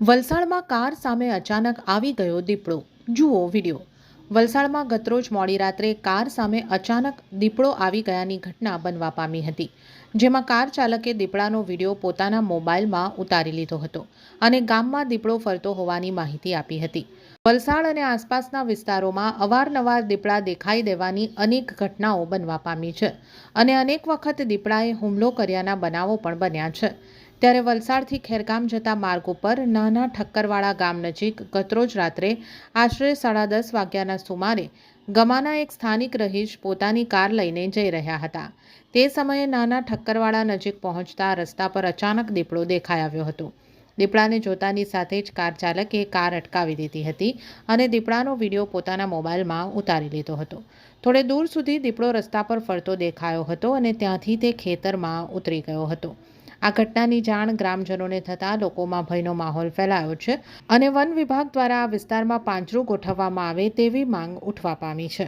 વલસાડમાં કાર સામે અચાનક આવી ગયો દીપડો. જુઓ વીડિયો. વલસાડમાં ગતરોજ મોડી રાત્રે કાર સામે અચાનક દીપડો આવી ગયાની ઘટના બનવા પામી હતી, જેમાં કાર ચાલકે દીપડાનો વીડિયો પોતાના મોબાઈલમાં ઉતારી લીધો હતો અને ગામમાં દીપડો ફરતો હોવાની માહિતી આપી હતી. વલસાડ અને આસપાસના વિસ્તારોમાં અવારનવાર દીપડા દેખાઈ દેવાની અનેક ઘટનાઓ બનવા પામી છે અને અનેક વખત દીપડાએ હુમલો કર્યાના બનાવો પણ બન્યા છે. ત્યારે વલસાડથી ખેરગામ જતા માર્ગ ઉપર નાના ઠક્કરવાળા ગામ નજીક ગતરોજ રાત્રે આશરે સાડા દસ વાગ્યાના સુમારે ગમાના એક સ્થાનિક રહીશ પોતાની કાર લઈને જઈ રહ્યા હતા. તે સમયે નાના ઠક્કરવાળા નજીક પહોંચતા રસ્તા પર અચાનક દીપડો દેખાઈ આવ્યો હતો. દીપડાને જોતાની સાથે જ કાર ચાલકે કાર અટકાવી દીધી હતી અને દીપડાનો વીડિયો પોતાના મોબાઈલમાં ઉતારી લીધો હતો. થોડે દૂર સુધી દીપડો રસ્તા પર ફરતો દેખાયો હતો અને ત્યાંથી તે ખેતરમાં ઉતરી ગયો હતો. આ ઘટનાની જાણ ગ્રામજનોને થતાં લોકોમાં ભયનો માહોલ ફેલાયો છે અને વન વિભાગ દ્વારા આ વિસ્તારમાં પાંજરું ગોઠવવામાં આવે તેવી માંગ ઉઠવા પામી છે.